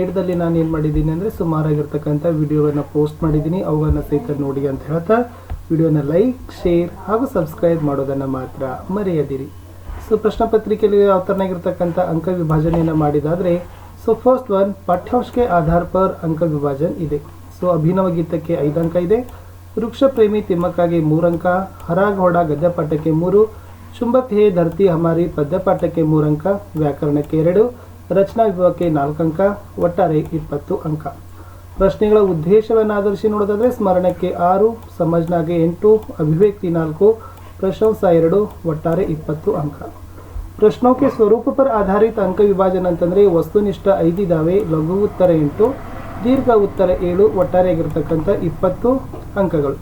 ಸೈಡ್ದಲ್ಲಿ ನಾನು ಏನು ಮಾಡಿದ್ದೀನಿ ಅಂದರೆ ಸುಮಾರಾಗಿರ್ತಕ್ಕಂಥ ವಿಡಿಯೋಗಳನ್ನ ಪೋಸ್ಟ್ ಮಾಡಿದ್ದೀನಿ. ಅವುಗಳನ್ನ ಸಹಿತ ನೋಡಿ ಅಂತ ಹೇಳ್ತಾ ವಿಡಿಯೋನ ಲೈಕ್ ಶೇರ್ ಹಾಗೂ ಸಬ್ಸ್ಕ್ರೈಬ್ ಮಾಡೋದನ್ನು ಮಾತ್ರ ಮರೆಯದಿರಿ. ಸೊ ಪ್ರಶ್ನೆ ಪತ್ರಿಕೆಯಲ್ಲಿ ಯಾವ ಥರನಾಗಿರ್ತಕ್ಕಂಥ ಅಂಕ ವಿಭಾಜನೆಯನ್ನು ಮಾಡಿದಾದರೆ ಸೊ ಫಸ್ಟ್ ಒನ್ ಪಾಠ್ಯಾಂಶಕ್ಕೆ ಆಧಾರ್ ಪರ್ ಅಂಕ ವಿಭಾಜನ್ ಇದೆ. ಸೊ ಅಭಿನವ ಗೀತಕ್ಕೆ ಐದು ಅಂಕ ಇದೆ. ವೃಕ್ಷ ಪ್ರೇಮಿ ತಿಮ್ಮಕ್ಕಾಗಿ ಮೂರು ಅಂಕ ಹರಾಘೋಡ ಗದ್ಯಪಾಠಕ್ಕೆ ಮೂರು ಚುಂಬಕ್ ಹೇ ಧರ್ತಿ ಹಮಾರಿ ಪದ್ಯಪಾಠಕ್ಕೆ ಮೂರು ಅಂಕ, ವ್ಯಾಕರಣಕ್ಕೆ ಎರಡು ರಚನಾ ವಿಭಾಗಕ್ಕೆ ನಾಲ್ಕು ಅಂಕ, ಒಟ್ಟಾರೆ ಇಪ್ಪತ್ತು ಅಂಕ. ಪ್ರಶ್ನೆಗಳ ಉದ್ದೇಶವನ್ನು ಆಧರಿಸಿ ನೋಡೋದಾದರೆ ಸ್ಮರಣಕ್ಕೆ ಆರು, ಸಮಾಜ್ನಾಗೆ ಎಂಟು, ಅಭಿವ್ಯಕ್ತಿ ನಾಲ್ಕು, ಪ್ರಶಂಸಾ ಎರಡು, ಒಟ್ಟಾರೆ ಇಪ್ಪತ್ತು ಅಂಕ. ಪ್ರಶ್ನೋಕೆ ಸ್ವರೂಪ ಪರ ಆಧಾರಿತ ಅಂಕ ವಿಭಾಜನ ಅಂತಂದರೆ ವಸ್ತುನಿಷ್ಠ ಐದಿದಾವೆ ಲಘು ಉತ್ತರ ಎಂಟು, ದೀರ್ಘ ಉತ್ತರ ಏಳು ಒಟ್ಟಾರೆಯಾಗಿರ್ತಕ್ಕಂಥ ಇಪ್ಪತ್ತು ಅಂಕಗಳು.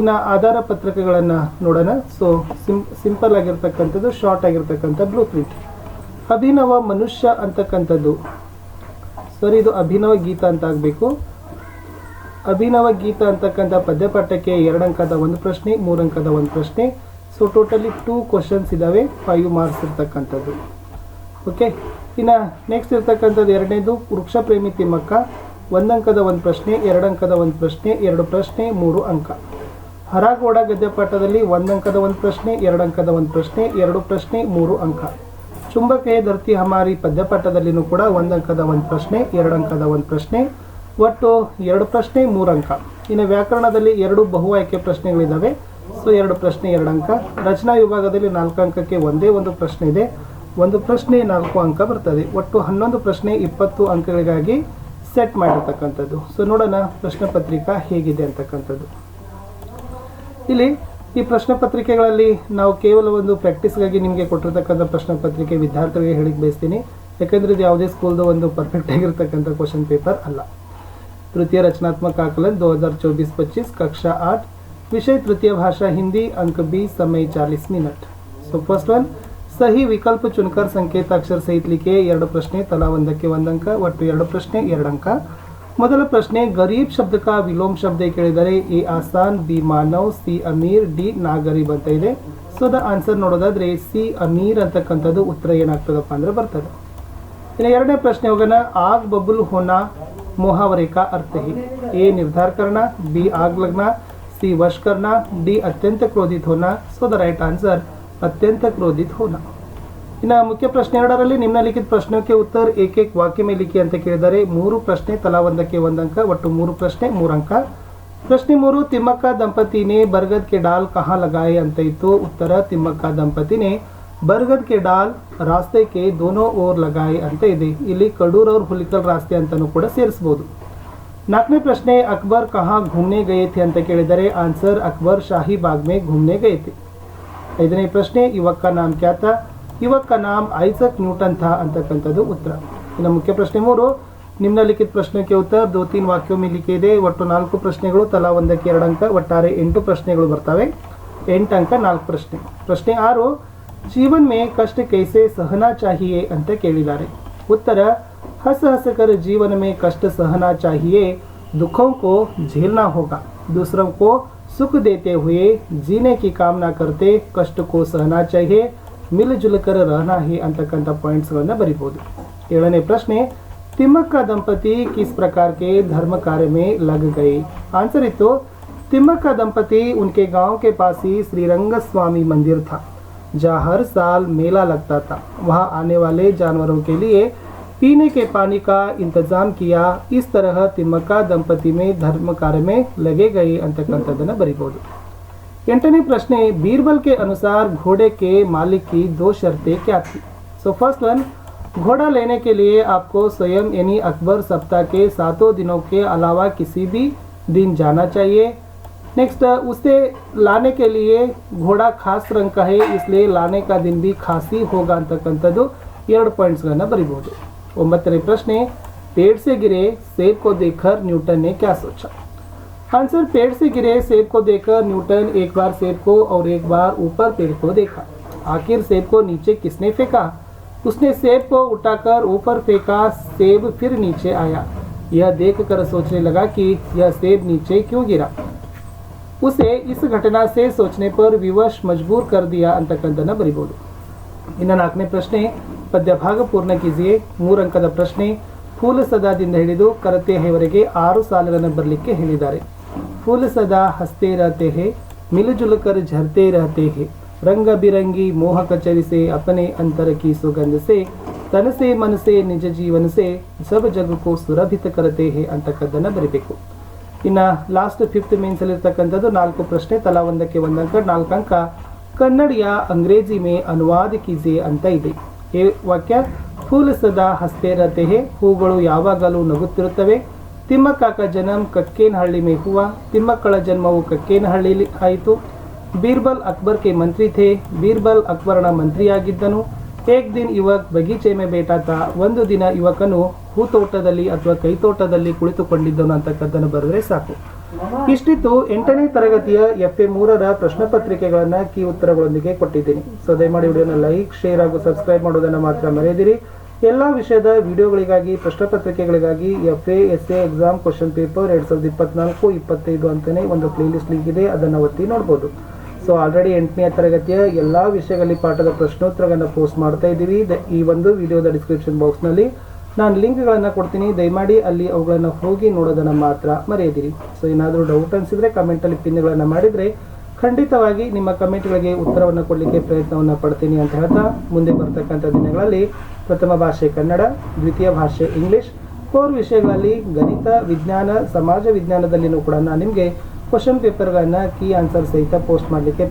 ಇನ್ನು ಆಧಾರ ಪತ್ರಿಕೆಗಳನ್ನು ನೋಡೋಣ. ಸೊ ಸಿಂಪಲ್ ಆಗಿರ್ತಕ್ಕಂಥದ್ದು ಶಾರ್ಟ್ ಆಗಿರ್ತಕ್ಕಂಥ ಬ್ಲೂ ಪ್ರಿಂಟ್ ಅಭಿನವ ಮನುಷ್ಯ ಅಂತಕ್ಕಂಥದ್ದು. ಸರಿ, ಇದು ಅಭಿನವ ಗೀತ ಅಂತ ಆಗಬೇಕು ಅಭಿನವ ಗೀತ ಅಂತಕ್ಕಂಥ ಪದ್ಯಪಾಠಕ್ಕೆ ಎರಡು ಅಂಕದ ಒಂದು ಪ್ರಶ್ನೆ ಮೂರು ಅಂಕದ ಒಂದು ಪ್ರಶ್ನೆ. ಸೊ ಟೋಟಲಿ ಟೂ ಕ್ವಶನ್ಸ್ ಇದ್ದಾವೆ ಫೈವ್ ಮಾರ್ಕ್ಸ್ ಇರ್ತಕ್ಕಂಥದ್ದು. ಓಕೆ ಇನ್ನು ನೆಕ್ಸ್ಟ್ ಇರ್ತಕ್ಕಂಥದ್ದು ಎರಡನೇದು ವೃಕ್ಷ ಪ್ರೇಮಿ ತಿಮ್ಮಕ್ಕ. ಒಂದು ಅಂಕದ ಒಂದು ಪ್ರಶ್ನೆ ಎರಡು ಅಂಕದ ಒಂದು ಪ್ರಶ್ನೆ, ಎರಡು ಪ್ರಶ್ನೆ, ಮೂರು ಅಂಕ. ಹರಾಗೋಡ ಗದ್ಯಪಾಠದಲ್ಲಿ ಒಂದು ಅಂಕದ ಒಂದು ಪ್ರಶ್ನೆ ಎರಡು ಅಂಕದ ಒಂದು ಪ್ರಶ್ನೆ, ಎರಡು ಪ್ರಶ್ನೆ, ಮೂರು ಅಂಕ. ಚುಂಬಕ ಧರ್ತಿ ಹಮಾರಿ ಪದ್ಯಪಾಠದಲ್ಲಿನೂ ಕೂಡ ಒಂದು ಅಂಕದ ಒಂದು ಪ್ರಶ್ನೆ ಎರಡು ಅಂಕದ ಒಂದು ಪ್ರಶ್ನೆ, ಒಟ್ಟು ಎರಡು ಪ್ರಶ್ನೆ ಮೂರು ಅಂಕ ಇನ್ನು ವ್ಯಾಕರಣದಲ್ಲಿ ಎರಡು ಬಹು ಆಯ್ಕೆ ಪ್ರಶ್ನೆಗಳಿದ್ದಾವೆ ಸೊ, ಎರಡು ಪ್ರಶ್ನೆ ಎರಡು ಅಂಕ ರಚನಾ ವಿಭಾಗದಲ್ಲಿ ನಾಲ್ಕು ಅಂಕಕ್ಕೆ ಒಂದೇ ಒಂದು ಪ್ರಶ್ನೆ ಇದೆ. ಒಂದು ಪ್ರಶ್ನೆ, ನಾಲ್ಕು ಅಂಕ ಬರ್ತದೆ. ಒಟ್ಟು ಹನ್ನೊಂದು ಪ್ರಶ್ನೆ, ಇಪ್ಪತ್ತು ಅಂಕಗಳಿಗಾಗಿ ಸೆಟ್ ಮಾಡಿರ್ತಕ್ಕಂಥದ್ದು. ಸೊ, ನೋಡೋಣ ಪ್ರಶ್ನೆ ಪತ್ರಿಕಾ ಹೇಗಿದೆ ಅಂತಕ್ಕಂಥದ್ದು. ಇಲ್ಲಿ ಈ ಪ್ರಶ್ನೆ ಪತ್ರಿಕೆಗಳಲ್ಲಿ ನಾವು ಕೇವಲ ಒಂದು ಪ್ರಾಕ್ಟೀಸ್ಗಾಗಿ ನಿಮಗೆ ಕೊಟ್ಟಿರ್ತಕ್ಕಂಥ ಪ್ರಶ್ನೆ ಪತ್ರಿಕೆ ವಿದ್ಯಾರ್ಥಿಗಳಿಗೆ ಹೇಳಿಕ್ ಬಯಸ್ತೀನಿ. ಯಾಕೆಂದ್ರೆ ಇದು ಯಾವುದೇ ಸ್ಕೂಲ್ದು ಒಂದು ಪರ್ಫೆಕ್ಟ್ ಆಗಿರ್ತಕ್ಕಂಥ ಕ್ವಶನ್ ಪೇಪರ್ ಅಲ್ಲ. ತೃತೀಯ ರಚನಾತ್ಮಕ ಆಕಲನ್ ದೋ ಹಜಾರ್ ಚೌಬೀಸ್ ಪಚ್ಚೀಸ್, ಕಕ್ಷಾ ಆರ್ಟ್, ವಿಷಯ ತೃತೀಯ ಭಾಷಾ, ಹಿಂದಿ, ಅಂಕ ಬಿ, ಸಮಯ ಚಾಲೀಸ್ ಮಿನಟ್. ಸೊ ಫಸ್ಟ್ ಒನ್ ಸಹಿ ವಿಕಲ್ಪ ಚುನಕರ್ ಸಂಕೇತಾಕ್ಷರ ಸಹಿತಲಿಕ್ಕೆ ಎರಡು ಪ್ರಶ್ನೆ, ತಲಾ ಒಂದಕ್ಕೆ ಒಂದಂಕ, ಒಟ್ಟು ಎರಡು ಪ್ರಶ್ನೆ ಎರಡು ಅಂಕ ಮೊದಲ ಪ್ರಶ್ನೆ, ಗರೀಬ್ ಶಬ್ದಕ ವಿಲೋಮ್ ಶಬ್ದ ಕೇಳಿದರೆ ಎ ಆಸಾನ್, ಬಿ ಮಾನವ್, ಸಿ ಅಮೀರ್, ಡಿ ನಾಗರೀಬ್ ಅಂತ ಇದೆ. ಸೊ ದ ಆನ್ಸರ್ ನೋಡೋದಾದ್ರೆ ಸಿ ಅಮೀರ್ ಅಂತಕ್ಕಂಥದ್ದು ಉತ್ತರ ಏನಾಗ್ತದಪ್ಪ ಅಂದ್ರೆ ಬರ್ತದೆ. ಇನ್ನು ಎರಡನೇ ಪ್ರಶ್ನೆ ಹೋಗೋಣ. ಆಗ್ ಬಬುಲ್ ಹೋನಾ ಮೊಹಾವರೇಕಾ ಅರ್ಥಹಿ ಎ ನಿರ್ಧಾರಕರಣ ಬಿ ಆಗ್ ಲಗ್ನ, ಸಿ ವಶ್ ಕರ್ಣ, ಡಿ ಅತ್ಯಂತ ಕ್ರೋಧಿತ ಹೋನಾ. ಸೊ ದ ರೈಟ್ ಆನ್ಸರ್ ಅತ್ಯಂತ ಕ್ರೋಧಿತ ಹೋನಾ. ಇನ್ನು ಮುಖ್ಯ ಪ್ರಶ್ನೆ ಎರಡರಲ್ಲಿ ನಿಮ್ನಲಿಖಿತ ಪ್ರಶ್ನೆಗೆ ಉತ್ತರ ಏಕೈಕ ಏಕ್ ವಾಕ್ಯ ಮೇಲಿಕೆ ಅಂತ ಕೇಳಿದರೆ ಮೂರು ಪ್ರಶ್ನೆ ತಲಾ ಒಂದಕ್ಕೆ ಒಂದು ಅಂಕ, ಒಟ್ಟು ಮೂರು ಪ್ರಶ್ನೆ ಮೂರಂಕ ಪ್ರಶ್ನೆ ಮೂರು, ತಿಮ್ಮಕ್ಕ ದಂಪತಿನೇ ಬರ್ಗದ್ ಕೆ ಡಾಲ್ ಕಹಾ ಲಗಾಯೆ ಅಂತ ಇತ್ತು. ಉತ್ತರ, ತಿಮ್ಮಕ್ಕ ದಂಪತಿನೇ ಬರ್ಗದ್ ಕೆ ಡಾಲ್ ರಾಸ್ತೆ ಕೆ ದೋನೋ ಓರ್ ಲಗಾಯೆ ಅಂತ ಇದೆ. ಇಲ್ಲಿ ಕಡೂರ್ ಅವ್ರ ಹುಲಿಕಲ್ ರಾಸ್ತೆ ಅಂತಲೂ ಕೂಡ ಸೇರಿಸಬಹುದು ನಾಲ್ಕನೇ ಪ್ರಶ್ನೆ, ಅಕ್ಬರ್ ಕಹಾ ಘೂಮ್ನೆ ಗಯೇತಿ ಅಂತ ಕೇಳಿದರೆ ಆನ್ಸರ್ ಅಕ್ಬರ್ ಶಾಹಿ ಬಾಗ್ ಮೇ ಘೂಮ್ನೆ ಐದನೇ ಪ್ರಶ್ನೆ, ಯುವಕ ನಾಮ್ ಕ್ಯಾ ಥಾ ಯುವಕ ಕಾ ನಾಮ್ ಐಸಕ್ ನ್ಯೂಟನ್ ಥಾ ಅಂತಕ್ಕಂಥದ್ದು ಉತ್ತರ ಇನ್ನು ಮುಖ್ಯ ಪ್ರಶ್ನೆ ಮೂರು ನಿಮ್ನಲಿಖಿತ ಪ್ರಶ್ನೆಗೆ ಉತ್ತರ ದೋ ತೀನ್ ವಾಕ್ಯೋ ಮೇಲೆ ಲಿಖೆ ಇದೆ ಒಟ್ಟು ನಾಲ್ಕು ಪ್ರಶ್ನೆಗಳು ತಲಾ ಒಂದಕ್ಕೆ ಎರಡು ಅಂಕ ಒಟ್ಟಾರೆ ಎಂಟು ಪ್ರಶ್ನೆಗಳು ಬರ್ತವೆ ಎಂಟು ಅಂಕ ನಾಲ್ಕು ಪ್ರಶ್ನೆ ಪ್ರಶ್ನೆ ಆರು ಜೀವನ್ ಮೇ ಕಷ್ಟ ಕೈಸೆ ಸಹನಾ ಚಾಹಿಯೇ ಅಂತ ಕೇಳಿದ್ದಾರೆ ಉತ್ತರ हंस हंस कर जीवन में कष्ट सहना चाहिए दुखों को झेलना होगा दूसरों को सुख देते हुए जीने की कामना करते कष्ट को सहना चाहिए ಮಿಲಿಜುಲಕರ ರಹನಾಹಿ ಅಂತಕ್ಕಂಥ ಪಾಯಿಂಟ್ಸ್ಗಳನ್ನ ಬರಿಬೋದು. ಏಳನೇ ಪ್ರಶ್ನೆ, ತಿಮ್ಮಕ್ಕ ದಂಪತಿ ಕಿಸ್ ಪ್ರಕಾರಕ್ಕೆ ಧರ್ಮ ಕಾರ್ಯ ಮೇ ಲಗ್ ಗೈ ಆನ್ಸರ್ ಇತ್ತು तिम्मक का दंपति उनके गाँव के पास ही श्रीरंग स्वामी मंदिर था जहाँ हर साल मेला लगता था वहाँ आने वाले जानवरों के लिए पीने के पानी का इंतज़ाम किया इस तरह तिम्मका दंपति में धर्म कार्य में लगे गए अंतकंतदन बरीबोधु ಎಂಟನೇ ಪ್ರಶ್ನೆ बीरबल के अनुसार घोड़े के मालिक की दो शर्तें क्या थी सो फर्स्ट वन घोड़ा लेने के लिए आपको स्वयं यानी अकबर सप्ताह के सातों दिनों के अलावा किसी भी दिन जाना चाहिए नेक्स्ट उसे लाने के लिए घोड़ा खास रंग का है इसलिए लाने का दिन भी खास ही होगा ಅಂತಕ್ಕಂಥದ್ದು ಎರಡು ಪಾಯಿಂಟ್ಸ್ಗಳನ್ನ ಬರಿಬಹುದು ಒಂಬತ್ತನೇ ಪ್ರಶ್ನೆ पेड़ से गिरे सेब को देखकर न्यूटन ने क्या सोचा आंसर पेड़ से गिरे सेब को देखकर न्यूटन एक बार सेब को और एक बार ऊपर पेड़ को देखा आखिर सेब को नीचे किसने फेंका उसने सेब को उठाकर ऊपर फेंका सेब फिर नीचे आया यह देखकर सोचने लगा कि यह सेब नीचे क्यों गिरा उसे इस घटना से सोचने पर विवश मजबूर कर दिया ಅಂತಕ್ಕಂಥದ್ದನ್ನ ಬರಿಬೋದು ಇನ್ನು ನಾಲ್ಕನೇ ಪ್ರಶ್ನೆ ಪದ್ಯ ಭಾಗ ಪೂರ್ಣ ಕೀಜಿಯೇ ಮೂರು ಅಂಕದ ಪ್ರಶ್ನೆ ಫೂಲ ಸದಾದಿಂದ ಹಿಡಿದು ಕರತೆಯವರೆಗೆ ಆರು ಸಾಲುಗಳನ್ನು ಬರಲಿಕ್ಕೆ ಹೇಳಿದ್ದಾರೆ फूल सदा हंसते रहते हैं मिलजुल कर झरते रहते हैं रंग बिरंगी मोह कचरी से अपने अंतर की सुगंध से तन से मन से निज जीवन से सब जग को ಸುರಭಿತ करते हैं ಅಂತಕ್ಕದ್ದನ್ನು ಬರಿಬೇಕು ಇನ್ನು ಲಾಸ್ಟ್ ಫಿಫ್ತ್ ಮೇನ್ಸಲ್ಲಿರ್ತಕ್ಕಂಥದ್ದು ನಾಲ್ಕು ಪ್ರಶ್ನೆ ತಲಾ ಒಂದಕ್ಕೆ ಒಂದಂಕ ನಾಲ್ಕು ಅಂಕ ಕನ್ನಡಿಯ ಅಂಗ್ರೇಜಿ ಮೇ ಅನುವಾದ ಕೀಜೆ ಅಂತ ಇದೆ ಈ ವಾಕ್ಯ ಫೂಲ್ ಸದಾ ಹಸ್ತೆ ರತೆ ಹೇ ಹೂಗಳು ಯಾವಾಗಲೂ ನಗುತ್ತಿರುತ್ತವೆ ತಿಮ್ಮಕ್ಕಾಕ ಜನಂ ಕಕ್ಕೇನಹಳ್ಳಿ ಹುವ ತಿಮ್ಮಕ್ಕಳ ಜನ್ಮವು ಕಕ್ಕೇನಹಳ್ಳಿಲಿ ಆಯಿತು. ಬೀರ್ಬಲ್ ಅಕ್ಬರ್ ಕೆ ಮಂತ್ರಿ ಥೇ, ಬೀರ್ಬಲ್ ಅಕ್ಬರನ ಮಂತ್ರಿಯಾಗಿದ್ದನು. ಏಕ್ ದಿನ್ ಯುವಕ್ ಬಗೀಚೆ ಮೇ ಬೇಟಾತ, ಒಂದು ದಿನ ಯುವಕನು ಹೂತೋಟದಲ್ಲಿ ಅಥವಾ ಕೈತೋಟದಲ್ಲಿ ಕುಳಿತುಕೊಂಡಿದ್ದನು ಅಂತಕ್ಕದ್ದನ್ನು ಬರೆದ್ರೆ ಸಾಕು. ಇಷ್ಟಿತ್ತು ಎಂಟನೇ ತರಗತಿಯ ಎಫ್ ಎ ಮೂರರ ಪ್ರಶ್ನೆ ಪತ್ರಿಕೆಗಳನ್ನ ಕೀ ಉತ್ತರಗಳೊಂದಿಗೆ ಕೊಟ್ಟಿದ್ದೀನಿ. ಸೊ ದಯಮಾಡಿ ವಿಡಿಯೋನ ಲೈಕ್, ಶೇರ್ ಹಾಗೂ ಸಬ್ಸ್ಕ್ರೈಬ್ ಮಾಡೋದನ್ನು ಮಾತ್ರ ಮರೆಯದಿರಿ. ಎಲ್ಲ ವಿಷಯದ ವಿಡಿಯೋಗಳಿಗಾಗಿ ಪ್ರಶ್ನೆ ಪತ್ರಿಕೆಗಳಿಗಾಗಿ F A S A exam, question paper ಎರಡು ಸಾವಿರದ ಇಪ್ಪತ್ನಾಲ್ಕು, ಇಪ್ಪತ್ತೈದು ಅಂತಲೇ ಒಂದು ಪ್ಲೇಲಿಸ್ಟ್ ಲಿಂಕ್ ಇದೆ, ಅದನ್ನು ಒತ್ತಿ ನೋಡ್ಬೋದು. ಸೊ ಆಲ್ರೆಡಿ ಎಂಟನೇ ತರಗತಿಯ ಎಲ್ಲ ವಿಷಯಗಳಲ್ಲಿ ಪಾಠದ ಪ್ರಶ್ನೋತ್ತರಗಳನ್ನು ಪೋಸ್ಟ್ ಮಾಡ್ತಾ ಇದ್ದೀವಿ. ಈ ಒಂದು ವಿಡಿಯೋದ ಡಿಸ್ಕ್ರಿಪ್ಷನ್ ಬಾಕ್ಸ್ನಲ್ಲಿ ನಾನು ಲಿಂಕ್ಗಳನ್ನು ಕೊಡ್ತೀನಿ. ದಯಮಾಡಿ ಅಲ್ಲಿ ಅವುಗಳನ್ನು ಹೋಗಿ ನೋಡೋದನ್ನು ಮಾತ್ರ ಮರೆಯದಿರಿ. ಸೊ, ಏನಾದರೂ ಡೌಟ್ ಅನಿಸಿದರೆ ಕಮೆಂಟಲ್ಲಿ ಪಿನ್ಗಳನ್ನು ಮಾಡಿದರೆ ಖಂಡಿತವಾಗಿ ನಿಮ್ಮ ಕಮೆಂಟ್ಗಳಿಗೆ ಉತ್ತರವನ್ನು ಕೊಡಲಿಕ್ಕೆ ಪ್ರಯತ್ನವನ್ನು ಪಡ್ತೀನಿ ಅಂತ ಹೇಳ್ತಾ ಮುಂದೆ ಬರ್ತಕ್ಕಂಥ ದಿನಗಳಲ್ಲಿ ಪ್ರಥಮ ಭಾಷೆ ಕನ್ನಡ, ದ್ವಿತೀಯ ಭಾಷೆ ಇಂಗ್ಲಿಷ್, ಕೋರ್ ವಿಷಯಗಳಲ್ಲಿ ಗಣಿತ, ವಿಜ್ಞಾನ, ಸಮಾಜ ವಿಜ್ಞಾನದಲ್ಲಿಯೂ ಕೂಡ ನಾನು ನಿಮಗೆ ಕ್ವಶನ್ ಪೇಪರ್ಗಳನ್ನು ಕೀ ಆನ್ಸರ್ ಸಹಿತ ಪೋಸ್ಟ್ ಮಾಡಲಿಕ್ಕೆ ಪ್ರಯತ್ನ